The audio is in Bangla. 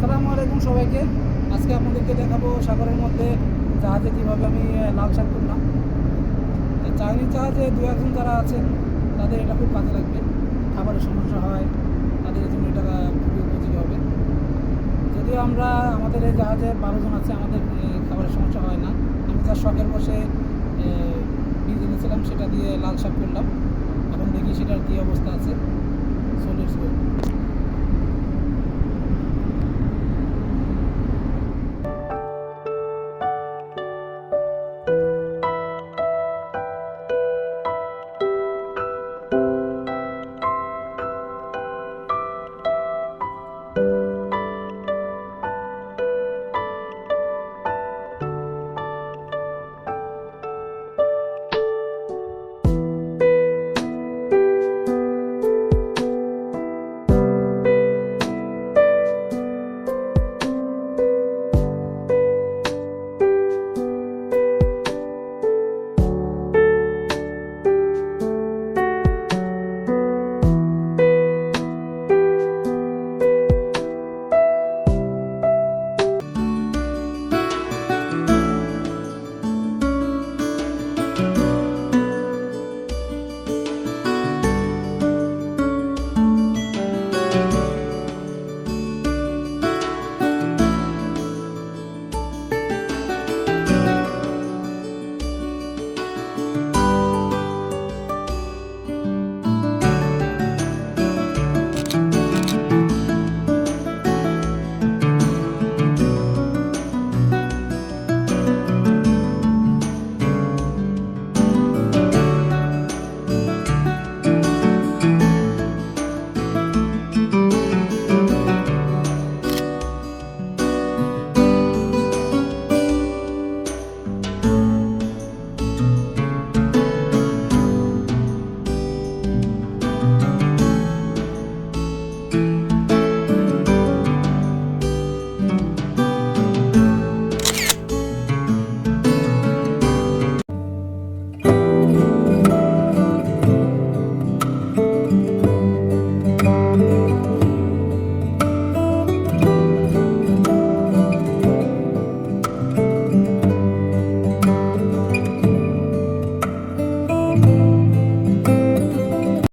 আসসালামু আলাইকুম সবাইকে। আজকে আপনাদেরকে দেখাবো সাগরের মধ্যে জাহাজে কীভাবে আমি লাল শাক করলাম চাইনিজ জাহাজে দু একজন যারা আছেন, তাদের এটা খুব কাজে লাগবে। খাবারের সমস্যা হয়, তাদের জন্য এটা খুবই উপযোগী হবে। যদিও আমরা, আমাদের এই জাহাজে বারোজন আছে, আমাদের খাবারের সমস্যা হয় না। আমি তার শখের বসে বীজ এনেছিলাম, সেটা দিয়ে লাল শাক করলাম এখন দেখি সেটার কী অবস্থা আছে। So let's